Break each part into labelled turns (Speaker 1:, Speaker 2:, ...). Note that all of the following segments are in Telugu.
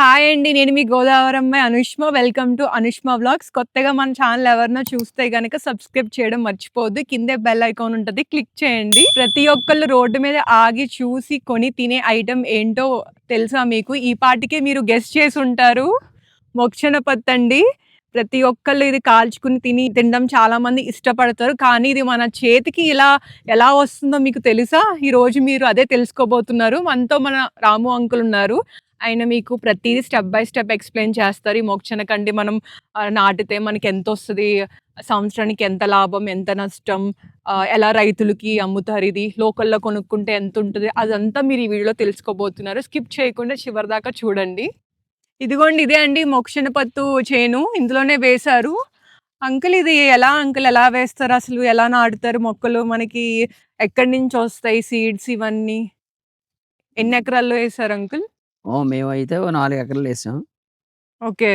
Speaker 1: హాయ్ అండి. నేను మీ గోదావరమ్మాయి Anushma. Welcome to Anushma vlogs. కొత్తగా మన ఛానల్ ఎవరినో చూస్తే కనుక సబ్స్క్రైబ్ చేయడం మర్చిపోవద్దు. కిందే బెల్ ఐకాన్ ఉంటుంది క్లిక్ చేయండి. ప్రతి ఒక్కళ్ళు రోడ్డు మీద ఆగి చూసి కొని తినే ఐటెం ఏంటో తెలుసా మీకు? ఈ పాటికే మీరు గెస్ట్ చేసి ఉంటారు మొక్షన పత్తండి. ప్రతి ఒక్కళ్ళు ఇది కాల్చుకుని తిని తినడం చాలా మంది ఇష్టపడతారు. కానీ ఇది మన చేతికి ఇలా ఎలా వస్తుందో మీకు తెలుసా? ఈరోజు మీరు అదే తెలుసుకోబోతున్నారు. మనతో మన రాము అంకుల్ ఉన్నారు. ఆయన మీకు ప్రతిదీ స్టెప్ బై స్టెప్ ఎక్స్‌ప్లెయిన్ చేస్తారు. ఈ మొక్షనకండి మనం నాటితే మనకి ఎంత వస్తుంది సంవత్సరానికి ఎంత లాభం? ఎంత నష్టం? ఎలా రైతులకి అమ్ముతారు ఇది? లోకల్‌లో కొనుక్కుంటే ఎంత ఉంటుంది అదంతా మీరు ఈ వీడియోలో తెలుసుకోబోతున్నారు. స్కిప్ చేయకుండా చివరి దాకా చూడండి. ఇదిగోండి ఇదే అండి మొక్షణ పత్తు చేను. ఇందులోనే వేశారు. అంకుల్ ఇది ఎలా అంకుల్ ఎలా వేస్తారు? అసలు ఎలా నాటుతారు మొక్కలు? మనకి ఎక్కడి నుంచి వస్తాయి సీడ్స్ ఇవన్నీ? ఎన్ని ఎకరాల్లో వేశారు అంకుల్?
Speaker 2: ఓహ్! మేమైతే ఓ 4 ఎకరాలేసాం.
Speaker 1: ఓకే.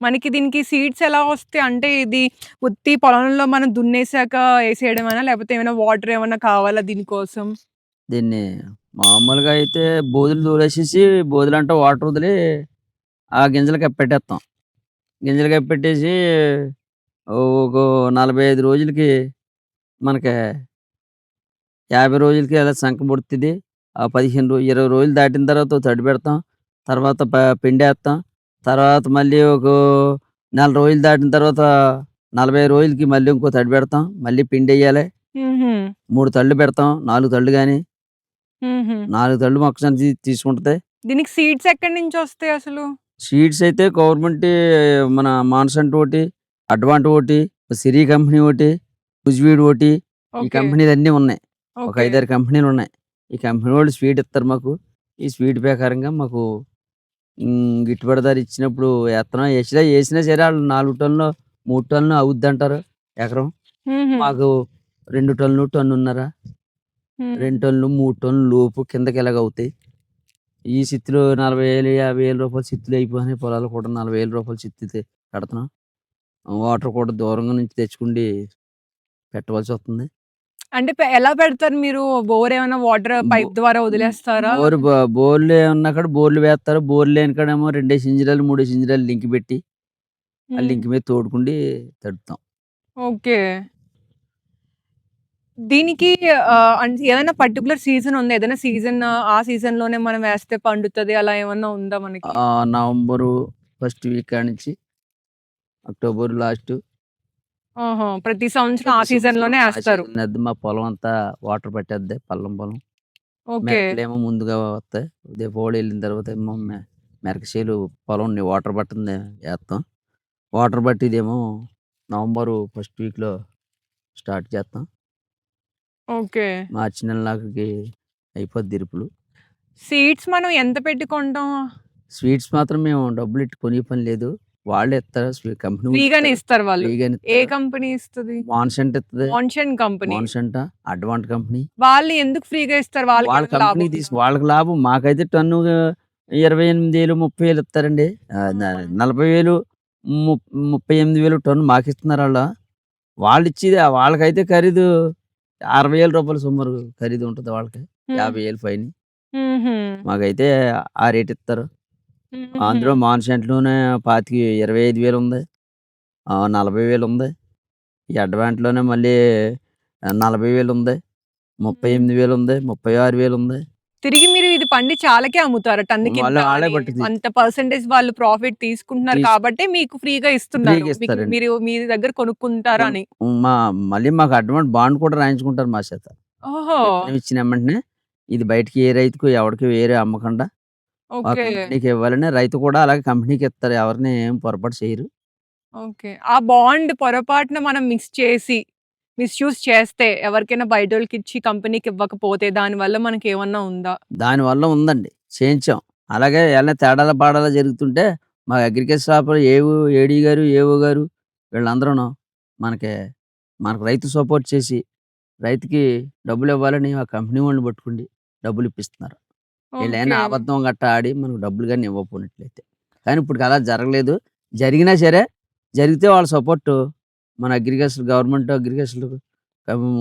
Speaker 1: మనకి దీనికి సీడ్స్ ఎలా వస్తాయి? అంటే ఇది ఉత్తి పొలంలో మనం దున్నేసాక ఏసేయడమేనా? లేకపోతే ఏమైనా వాటర్ ఏమన్నా కావాలా దీనికోసం?
Speaker 2: దీన్ని మామూలుగా అయితే బోదులు తోలేసేసి బోదులంట వాటర్ వదిలి ఆ గింజలు కప్పెట్టేత్తాం. గింజలు కప్పెట్టేసి ఒక 45 రోజులకి మనకి 50 రోజులకి అలా సంక పుడుతది. ఆ 15 రో 20 రోజులు దాటిన తర్వాత తడి పెడతాం. తర్వాత ప పిండేత్తాం. తర్వాత మళ్ళీ ఒక నెల రోజులు దాటిన తర్వాత 40 రోజులకి మళ్ళీ ఇంకో తడి పెడతాం. మళ్ళీ పిండెయ్యాలి.
Speaker 1: హుహు.
Speaker 2: 3 తళ్ళు పెడతాం. 4 తళ్ళు.
Speaker 1: హుహు.
Speaker 2: 4 తళ్ళు మొక్కజొన్న తీ తీసుకుంటది.
Speaker 1: దీనికి సీడ్స్ ఎక్కడి నుంచొస్తాయి అసలు?
Speaker 2: సీడ్స్ అయితే గవర్నమెంట్ మన మాన్సంట్ ఒకటి, అడ్వాంట్ ఒకటి, సిరి కంపెనీ ఒకటి, ఉజ్వీడ్ ఒకటి ఈ
Speaker 1: ఓకే.
Speaker 2: కంపెనీలన్నీ ఉన్నాయి. ఒక
Speaker 1: ఓకే.
Speaker 2: 5, 6 కంపెనీలు ఉన్నాయి. ఈ కంపెనీ వాళ్ళు స్వీట్ ఇస్తారు మాకు. ఈ స్వీట్ ప్రకారంగా మాకు హ్మ్. గిట్టుబాటు ధర ఇచ్చినప్పుడు ఏత్తనం ఏసినా ఏసినా సరే ఆళ్ళు 4 టన్నులు, 3 టన్నులు అవుద్దంటారు ఎకరం.
Speaker 1: హుహు.
Speaker 2: మాకు 2 టన్నులు, టన్నున్నర, 2
Speaker 1: హ్మ్.
Speaker 2: టన్నులు, 3 టన్నుల లోపు కిందకి ఇలాగ అవుతాయి. ఈ సిత్తులు 40,000, 50,000 రూపాయల సిత్తులు అయిపోయినాయి. పొలాలు కూడా 40,000 రూపాయల సిత్తుతే కడతన్నాం. వాటర్ కూడా దూరంగా నుంచి తెచ్చుకుండి పెట్టవలసొస్తుంది.
Speaker 1: అంటే ఎలా పెడతారు మీరు? బోర్ ఏమైనా వాటర్ పైప్ ద్వారా వదిలేస్తారా?
Speaker 2: బోరు బోర్లు ఉన్న కాడ బోర్లు వేస్తారు. బోర్లు లేని కాడేమో 2 ఇంజినాలు, 3 ఇంజినాలు లింక్ పెట్టి ఆ. లింక్ మీద తోడుకుండి తడుపుతాం.
Speaker 1: ఓకే. దీనికి ఏదైనా పర్టిక్యులర్ సీజన్ ఉందా? ఏదైనా సీజన్ ఆ సీజన్‌లోనే మనం వేస్తే పండుతది అలా ఏమన్నా ఉందా మనకి?
Speaker 2: నవంబరు ఫస్ట్ వీక్ కాడ్నుంచి అక్టోబర్ లాస్టు
Speaker 1: ప్రతి సంవత్సరం ఆ.
Speaker 2: సీజన్ అది మా పొలం అంతా వాటర్ పట్టేద్ది. పల్లం పొలం.
Speaker 1: ఓకే.
Speaker 2: మెరకలేమో ముందుగా వస్తాయి. దీపావళి ఎళ్ళిన తర్వాత ఏమో మె మెరక చేలు పొలం వాటర్ పట్టింది ఏత్తాం. వాటర్ పట్టిదేమో నవంబరు ఫస్ట్ వీక్‌లో స్టార్ట్ చేస్తాం.
Speaker 1: ఓకే.
Speaker 2: మార్చి నెల నాకకి అయిపోద్ది ఇరుపులు.
Speaker 1: సీడ్స్ మనం ఎంత పెట్టి కొంటాం?
Speaker 2: స్వీట్స్ మాత్రం మేము డబ్బులెట్టి కొనే పని లేదు. వాళ్ళే ఇస్తారు. కంపెనీ వాళ్ళు
Speaker 1: ఫ్రీగానే
Speaker 2: ఇస్తారు.
Speaker 1: ఇస్తారు వాళ్ళు.
Speaker 2: ఫ్రీగానే
Speaker 1: ఏ
Speaker 2: ఇస్తారు.
Speaker 1: కంపెనీ ఇస్తది?
Speaker 2: మాన్సంట్ ఇత్తది.
Speaker 1: మాన్షన్ కంపెనీ.
Speaker 2: Monsanto, Advanta company.
Speaker 1: వాళ్ళు ఎందుకు ఫ్రీగా ఇస్తారు?
Speaker 2: వాళ్ళ
Speaker 1: వాళ్ళకేమైనా
Speaker 2: కంపెనీ
Speaker 1: లాభం
Speaker 2: తీసి? వాళ్ళకి లాభం. మాకైతే టన్ను 28,000, 30,000 ఇత్తారండి. ఆహ్, న
Speaker 1: ఆహా!
Speaker 2: 40,000 ము 38,000 టన్ను మాకిస్తున్నారు ఆళ్ళ. వాళ్ళిచ్చేది వాళ్ళకైతే ఖరీదు 60,000 రూపాయలు సుమారు ఖరీదు ఉంటది వాళ్ళకి.
Speaker 1: హ్మ్.
Speaker 2: 50,000 పైన. మాకైతే ఆ రేట్ ఇత్తారు. అందులో
Speaker 1: హుహు.
Speaker 2: మాన్సంట్‌లోనే 25 25,000 ఉంది. ఆహ్, 40,000 ఉంది. అడ్వాంట్‌లోనే మళ్ళీ ఆహ్, 40,000 ఉంది.
Speaker 1: హ్మ్.
Speaker 2: 38,000 ఉంది. 36,000 ఉంది.
Speaker 1: తిరిగి మీరు ఇది పండించి ఆళ్ళకే అమ్ముతారా? టన్నుకింత
Speaker 2: వాళ్ళు ఆళ్ళే
Speaker 1: అని
Speaker 2: పట్టుది
Speaker 1: అంత పర్సెంటేజ్ వాళ్ళు ప్రాఫిట్ తీసుకుంటున్నారు
Speaker 2: తీస్
Speaker 1: కాబట్టే మీకు ఫ్రీగా ఇస్తున్నారు.
Speaker 2: ఫ్రీగా
Speaker 1: మీకు
Speaker 2: ఇస్తారండి.
Speaker 1: మీరు మీ దగ్గర కొనుక్కుంటారని.
Speaker 2: కొను మా మళ్ళీ మాకు అడ్వాంట్ బాండ్ కూడా రాయించుకుంటారు మా చేత.
Speaker 1: ఓహో!
Speaker 2: విత్తనం ఇచ్చిన ఎమ్మటనే ఇది బయటికి ఏ రైతుకు ఎవడికి వేరే అమ్మకుండా ఆ
Speaker 1: ఓకే.
Speaker 2: కంపెనీకి ఇవ్వాలని రైతు కూడా అలాగే కంపెనీకి ఇస్తారు. ఎవరిని ఏం పొరపాటు చేయరు.
Speaker 1: ఓకే. ఆ బాండ్ పొరపాటున మనం మిస్ చేసి, మిస్‌యూజ్ చేస్తే ఎవరికైనా బయటోళ్ళకిచ్చి కంపెనీకి ఇవ్వకపోతే దానివల్ల మనకేమన్నా ఉందా?
Speaker 2: దానివల్ల ఉందండి. చేయించాం. అలాగే ఏమన్నా తేడాలు పాడాలు జరుగుతుంటే మా అగ్రికల్చర్ ఆఫీసర్ ఏఓ, ఏడీ గారు, ఏఓ గారు వీళ్ళందరూను మనకి మనకు రైతు సపోర్ట్ చేసి రైతుకి డబ్బులివ్వాలని ఆ కంపెనీ వాళ్ళని పట్టుకుండి డబ్బులు
Speaker 1: ఓకే.
Speaker 2: అబద్ధం గట్టా ఆడి మనకు డబ్బులు గాని ఇవ్వకపోయినట్లయితే. కానీ ఇప్పటికి అలా జరగలేదు. జరిగినా సరే జరిగితే వాళ్ళ సపోర్టు మన అగ్రికల్చర్ గవర్నమెంట్ అగ్రికల్చర్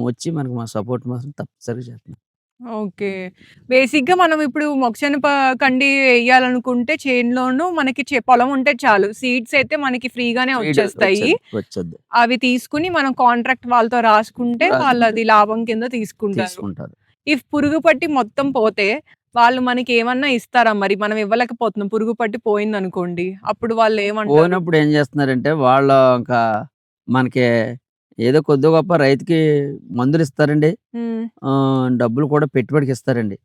Speaker 2: వచ్చి మనకు మా సపోర్ట్ మాత్రం తప్పనిసరిగా చేస్తున్నారు.
Speaker 1: ఓకే. బేసిక్‌గా మనం ఇప్పుడు మొక్కజొన్న ప కండి ఎయ్యాలనుకుంటే చేనులోను మనకి పొలం ఉంటే చాలు. సీడ్స్ అయితే మనకి ఫ్రీగానే వచ్చేస్తాయి. అవి తీసుకొని మనం కాంట్రాక్ట్ వాళ్ళతో రాసుకుంటే
Speaker 2: రాసుకుంటే
Speaker 1: వాళ్ళది లాభం కింద. తీసుకుంటారు. ఇఫ్ పురుగు పట్టి మొత్తం పోతే వాళ్ళు మనకేమన్నా ఇస్తారా మరి? మనం ఇవ్వలేకపోతున్నాం. పురుగు పట్టి పోయిందనుకోండి. అప్పుడు వాళ్ళేమంటారు?
Speaker 2: పోయినప్పుడు ఏం చేస్తున్నారంటే వాళ్ళు ఇంకా మనకి ఏదో కొద్దో గొప్ప రైతుకి మందులిస్తారండి.
Speaker 1: హ్మ్.
Speaker 2: ఆహ్, డబ్బులు కూడా పెట్టుబడికి ఇస్తారండి.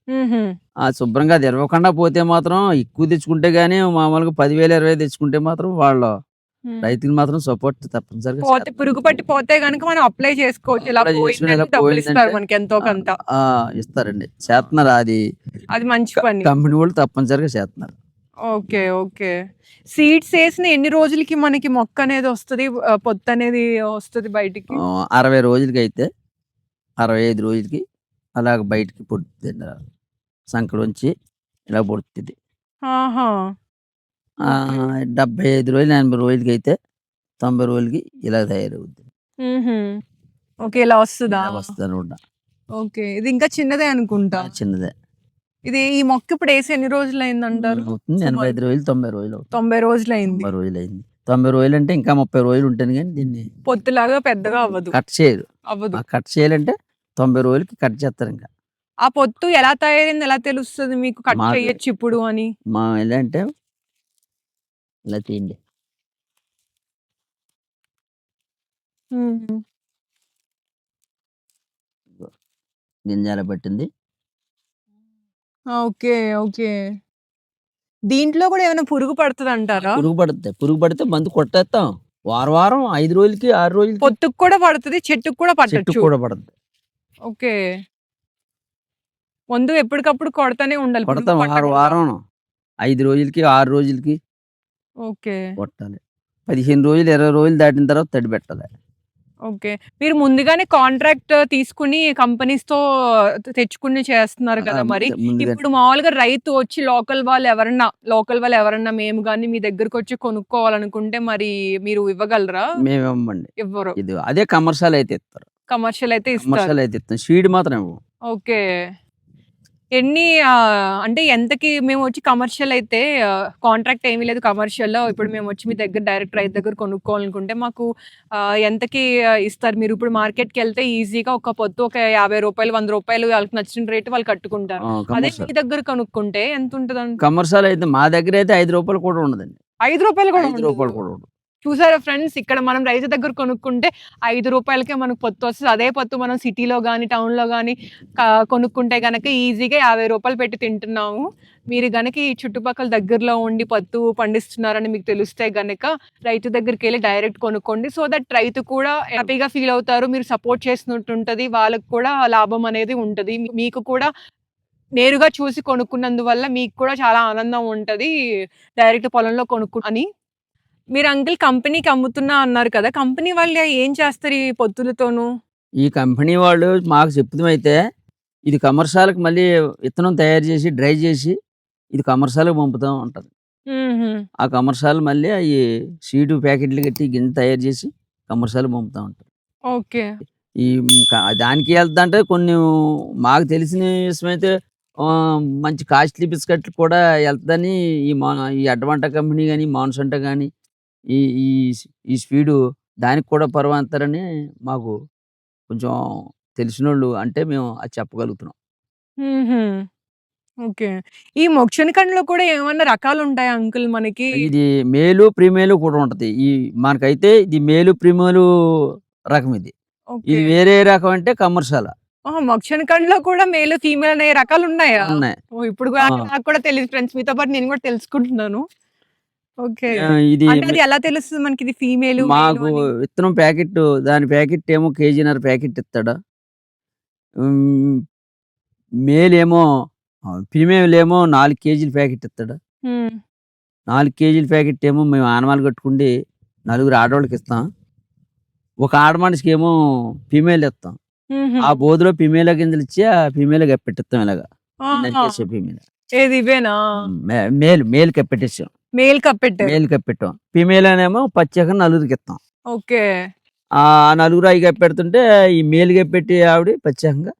Speaker 2: ఆ శుభ్రంగా అది పోతే మాత్రం ఎక్కువ తెచ్చుకుంటే గాని మామూలుగా 10,000, 20,000 తెచ్చుకుంటే మాత్రం వాళ్ళు. రైతులు మాత్రం సపోర్ట్ తప్పనిసరిగా
Speaker 1: పోతే. పురుగు పట్టి పోతే గనుక మనం అప్లై చేసుకోవచ్చు. ఇలా పోయిందంటే మనకి ఎంతో! కొంత.
Speaker 2: ఇస్తారండి. చేత్తన్నారు అది
Speaker 1: అది మంచి పని.
Speaker 2: కంపెనీ వాళ్ళు తప్పనిసరిగా చేత్తన్నారు.
Speaker 1: ఓకే. ఓకే. సీడ్స్ ఏసిన ఎన్ని రోజులకి మనకి మొక్కనేది వస్తది? ఆహ్, పొత్తనేది వస్తది బయటికి?
Speaker 2: ఆహ్, 60 రోజులకైతే 65 రోజులకి అలాగ బయటికి పుడుతుందండి. అలా సంకలోంచి ఇలా పుడుతది.
Speaker 1: ఆహా!
Speaker 2: ఆహ్, 75 రోజులు, 80 రోజులకైతే 90 రోజులకి ఇలా తయారవుద్ది.
Speaker 1: ఓకే. ఇలా వస్తదా?
Speaker 2: వస్తదనమాట.
Speaker 1: ఓకే. ఇది ఇంకా చిన్నదే! అనుకుంటా.
Speaker 2: చిన్నదే.
Speaker 1: ఇది ఈ మొక్క ఇప్పుడు ఏసి ఎన్ని రోజులయిందంటారు?
Speaker 2: అవుతుంది.
Speaker 1: సుమారు
Speaker 2: 85 రోజులు, 90 రోజులు అవుతుంది.
Speaker 1: 90 రోజులయింది.
Speaker 2: 90 రోజులయింది. 90 రోజులంటే ఇంకా 30 రోజులు ఉంటుంది గానీ దీన్ని
Speaker 1: పొత్తులాగా పెద్దగా అవ్వదు.
Speaker 2: కట్ చేయరు.
Speaker 1: అవ్వదు.
Speaker 2: కట్ చేయాలంటే 90 రోజులకి కట్ చేస్తారింక.
Speaker 1: ఆ పొత్తు ఎలా తయారైంది? ఎలా తెలుస్తది మీకు కట్ చేయొచ్చు ఇప్పుడు అని?
Speaker 2: మా ఎలా అంటే ఇలా తీయండి.
Speaker 1: హ్మ్.
Speaker 2: ఇగో గింజ పట్టింది.
Speaker 1: ఓకే. ఓకే. దీంట్లో కూడా ఏమైనా పురుగు
Speaker 2: ఆ!
Speaker 1: పడతదంటారా?
Speaker 2: పురుగు పడుద్ది. పురుగు పడితే మందు కొట్టేత్తాం. వారం, వారం 5 రోజులకి, 6 రోజులకి
Speaker 1: పొత్తుకు కూడా పడతది. చెట్టుకు కూడా
Speaker 2: చెట్టుకి
Speaker 1: పట్టొచ్చు.
Speaker 2: కూడా పడుద్ది.
Speaker 1: ఓకే. మందు ఎప్పటికప్పుడు కొడతానే ఉండాలి. పురుగు
Speaker 2: కొడతాం వారం,
Speaker 1: పట్టకుండా.
Speaker 2: వారం 5 రోజులకి, 6 రోజులకి
Speaker 1: ఓకే.
Speaker 2: కొట్టాలి. 15 రోజులు, 20 రోజులు దాటిన తర్వాత తడి పెట్టాలి.
Speaker 1: ఓకే. మీరు ముందుగానే కాంట్రాక్ట్ తీసుకొని కంపెనీస్‌తో తెచ్చుకుని చేస్తున్నారు
Speaker 2: ఆ!
Speaker 1: కదా! మరి.
Speaker 2: ముందు ముందుగానే
Speaker 1: ఇప్పుడు మామూలుగా రైతు వచ్చి లోకల్ వాళ్ళు ఎవరన్నా, లోకల్ వాళ్ళు ఎవరన్నా మేము గాని మీ దగ్గరకొచ్చి కొనుక్కోవాలనుకుంటే మరి మీరు ఇవ్వగలరా?
Speaker 2: మేమివ్వమండి.
Speaker 1: ఇవ్వరు.
Speaker 2: ఇది అదే కమర్షియల్ అయితే ఇస్తారు.
Speaker 1: కమర్షియల్ అయితే ఇస్తారు.
Speaker 2: కమర్షియల్ అయితే ఇస్తాం. సీడ్ మాత్రం ఇవ్వం.
Speaker 1: ఓకే. ఎన్ని అంటే ఎంతకి మేమొచ్చి కమర్షియల్ అయితే కాంట్రాక్ట్ ఏమీ లేదు కమర్షియల్‌లో. ఇప్పుడు మేమొచ్చి మీ దగ్గర డైరెక్ట్ రైతు దగ్గర కొనుక్కోవాలనుకుంటే మాకు ఎంతకి ఇస్తారు? మీరు ఇప్పుడు మార్కెట్‌కెళ్తే ఈజీగా ఒక పొత్తు ఒక రూ. 50, రూ. 100 వాళ్ళకి నచ్చిన రేట్ వాళ్ళు కట్టుకుంటారు. అదే మీ. దగ్గర కొనుక్కుంటే ఎంతుంటదండి?
Speaker 2: కమర్షియల్ అయితే మా దగ్గరైతే రూ. 5 కూడా ఉండదండి.
Speaker 1: రూ. 5 కూడా
Speaker 2: రూ. 5
Speaker 1: ఉండదు.
Speaker 2: కూడా ఉండదు.
Speaker 1: చూసారా ఫ్రెండ్స్ ఇక్కడ మనం రైతు దగ్గర కొనుక్కుంటే ఐదు రూపాయలకే మనకు పొత్తు వస్తుంది అదే పొత్తు మనం సిటీలో కానీ టౌన్‌లో కానీ కొనుక్కుంటే కనుక ఈజీగా యాభై రూపాయలు పెట్టి తింటున్నాము. మీరు కనుక ఈ చుట్టుపక్కల దగ్గరలో ఉండి పత్తు పండిస్తున్నారని మీకు తెలిస్తే గనక రైతు దగ్గరికి వెళ్ళి డైరెక్ట్ కొనుక్కోండి. సో దట్ రైతు కూడా హ్యాపీగా ఫీల్ అవుతారు. మీరు సపోర్ట్ చేసినట్టుంటది. వాళ్ళకు కూడా లాభం అనేది ఉంటుంది మీకు కూడా నేరుగా చూసి కొనుక్కున్నందువల్ల మీకు కూడా చాలా ఆనందం ఉంటుంది డైరెక్ట్ పొలంలో కొనుక్కు అని. మీరు అంకుల్ కంపెనీకి అమ్ముతున్నా అన్నారు కదా! కంపెనీ వాళ్ళు ఏం చేస్తారు ఈ పొత్తులతోను?
Speaker 2: ఈ కంపెనీ వాళ్ళు మాకు చెప్తుమైతే ఇది కమర్షియల్‌కి మళ్ళీ విత్తనం తయారు చేసి, డ్రై చేసి ఇది కమర్షియల్‌కి పంపుతా ఉంటది. ఆ కమర్షియల్ మళ్ళీ అయి సీడు ప్యాకెట్లు కట్టి గింజ తయారు చేసి కమర్షియల్‌కి పంపుతా ఉంటారు.
Speaker 1: ఓకే.
Speaker 2: ఈ దానికి ఎళ్తంటే కొన్ని మాకు తెలిసిన విషయమైతే ఆహ్, మంచి కాస్ట్‌లీ బిస్కెట్లు కూడా ఎళ్తదని ఈ మా ఈ అడ్వాంటా కంపెనీ గాని, మాన్సంటా గాని ఈ ఈ ఈ స్పీడు దానికి కూడా పరవంతారని మాకు కొంచెం తెలిసినోళ్ళు అంటే మేము అది చెప్పగలుగుతున్నాం.
Speaker 1: హుహు. ఓకే. ఈ మొక్షని కండ్లో కూడా ఏమన్నా రకాలుంటాయా అంకుల్ మనకి?
Speaker 2: ఇది మేలు, ప్రీమేలు కూడా ఉంటది. ఈ మనకైతే ఇది మేలు, ప్రీమేలు రకం ఇది.
Speaker 1: ఓకే.
Speaker 2: ఇది వేరే రకం అంటే కమర్షియల్.
Speaker 1: ఆహా! మొక్షని కండ్లో కూడా మేల్, ఫీమేల్ అనే రకాలున్నాయా?
Speaker 2: ఉన్నాయి.
Speaker 1: ఓహ్! ఇప్పుడు
Speaker 2: ఆ!
Speaker 1: నాకు కూడా తెలీదు ఫ్రెండ్స్. మీతో పాటు నేను కూడా తెలుసుకుంటున్నాను. ఓకే.
Speaker 2: ఇది
Speaker 1: అది ఎలా తెలుస్తది మనకి ఇది ఫీమేలు, మేలు
Speaker 2: మాకు? విత్తనం ప్యాకెట్టు దాని ప్యాకెట్ ఏమో కేజీన్నర ప్యాకెట్. హ్మ్. మేలేమో ఆహ్, ఫీమేల్ ఏమో 4 కేజీల ప్యాకెట్.
Speaker 1: హ్మ్.
Speaker 2: 4 కేజీల ప్యాకెట్ ఏమో మేము ఆనమాలు కట్టుకుండి నలుగురు ఆడోళ్ళకి ఇస్తాం. ఒక ఆడ మనిషికేమో ఫీమేల్ ఇస్తాం. ఆ బోదులో ఫీమేల్ గింజలు ఇచ్చి ఆ ఫీమేల్ కప్పెట్టిస్తాం ఇలాగ. ఫీమేల్. మేల్ మేల్ కప్పెట్టేసాం.
Speaker 1: మేల్ కప్పెట్టారు.
Speaker 2: మేల్ కప్పెట్టాం. ఫీమేల్ అనేమో ప్రత్యేకంగా నలుగురికి ఇస్తాం.
Speaker 1: ఓకే.
Speaker 2: ఆ నలుగురు అయి కప్పెడుతుంటే ఈ మేల్ కప్పెట్టి ఆవిడ ప్రత్యేకంగా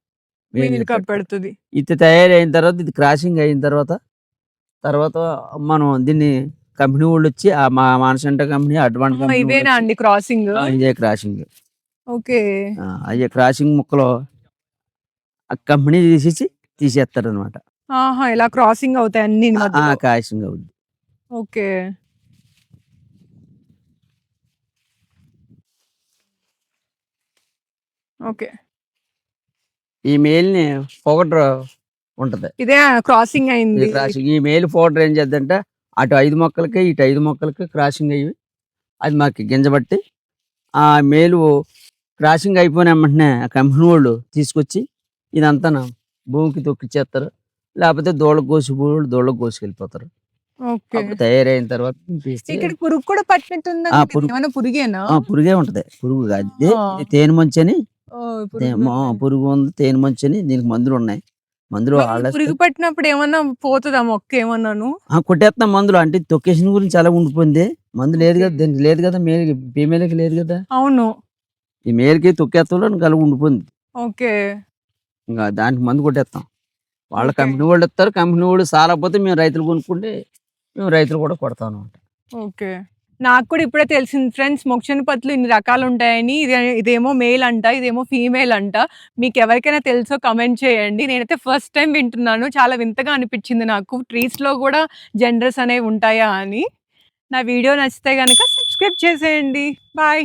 Speaker 2: మేల్
Speaker 1: మీల్
Speaker 2: కప్
Speaker 1: పెడుతుంది
Speaker 2: ఇది తయారైన తర్వాత ఇది క్రాసింగ్ అయిన తర్వాత తర్వాత మనం దీన్ని కంపెనీ వాళ్ళు వచ్చి ఆ మా మానసంట కంపెనీ అడ్వాన్స్ వచ్చి,
Speaker 1: అండి క్రాసింగ్
Speaker 2: ఇదే క్రాసింగ్
Speaker 1: ఓకే
Speaker 2: అదే క్రాసింగ్ ముక్కలు ఆ కంపెనీ తీసేసి తీసేస్తారు అనమాట
Speaker 1: ఆహా ఇలా క్రాసింగ్ అవుతాయి అన్ని.
Speaker 2: క్రాసింగ్ అవుద్ది
Speaker 1: ఓకే. ఓకే.
Speaker 2: ఈ మేల్ని పౌడర్ ఉంటది.
Speaker 1: ఇదే క్రాసింగ్
Speaker 2: ఈ
Speaker 1: అయింది.
Speaker 2: క్రాసింగ్ ఈ మేల్ పౌడర్ ఏం చేద్దంటే అటు ఐదు మొక్కలకి ఇటు ఐదు మొక్కలకి క్రాసింగ్ అయ్యి అది మాకు గింజబట్టి ఆ మేలు క్రాసింగ్ అయిపోయిన వెంటనే ఆ కంపెనీ వాళ్ళు తీసుకొచ్చి ఇదంతా భూమికి తొక్కిచ్చేస్తారు. లేకపోతే దూళ్ళకు కోసి దూళ్ళకు కోసుకెళ్ళిపోతారు.
Speaker 1: ఓకే
Speaker 2: అప్పుడు తయారైన తర్వాత
Speaker 1: ఇక్కడ పురుగు కూడా పట్టినట్టుందా
Speaker 2: పురుగు.
Speaker 1: పురుగేనా?
Speaker 2: పురుగే ఉంటది. పురుగు కాదు. తేనె మంచి అని
Speaker 1: పురుగు
Speaker 2: ఉంది తేనె మంచి అని దీనికి మందులు ఉన్నాయి. మందులు
Speaker 1: పురుగు పట్టినప్పుడు ఏమన్నా పోతుందా మొక్క ఏమన్నాను?
Speaker 2: ఆ, కొట్టేస్తాం మందులు. అంటే తొక్కేసిన గురించి అలా ఉండిపోయింది. మందు లేదు కదా దీనికి లేదు కదా మేల్ ఫీమేల్కి లేదు కదా.
Speaker 1: అవును.
Speaker 2: ఈ మేల్కి తొక్కేస్తాంలో కలిగి ఉండిపోయింది.
Speaker 1: ఓకే.
Speaker 2: ఇంకా దానికి మందు కొట్టేస్తాం వాళ్ళ. కంపెనీ వాళ్ళు ఇస్తారు. కంపెనీ వాళ్ళు సాలకపోతే మేము రైతులు కొనుక్కుంటే మేము రైతులు కూడా కొడతాను
Speaker 1: ఓకే. నాకు కూడా ఇప్పుడే తెలిసింది ఫ్రెండ్స్ మొక్షణ పత్తులు ఇన్ని రకాలు ఉంటాయని ఇది ఇదేమో మేల్ అంట ఇదేమో ఫీమేల్ అంట. మీకు ఎవరికైనా తెలుసో కమెంట్ చేయండి. నేనైతే ఫస్ట్ టైం వింటున్నాను. చాలా వింతగా అనిపించింది నాకు. ట్రీస్లో కూడా జెండర్స్ అనేవి ఉంటాయా అని. నా వీడియో నచ్చితే కనుక సబ్స్క్రైబ్ చేసేయండి. బాయ్.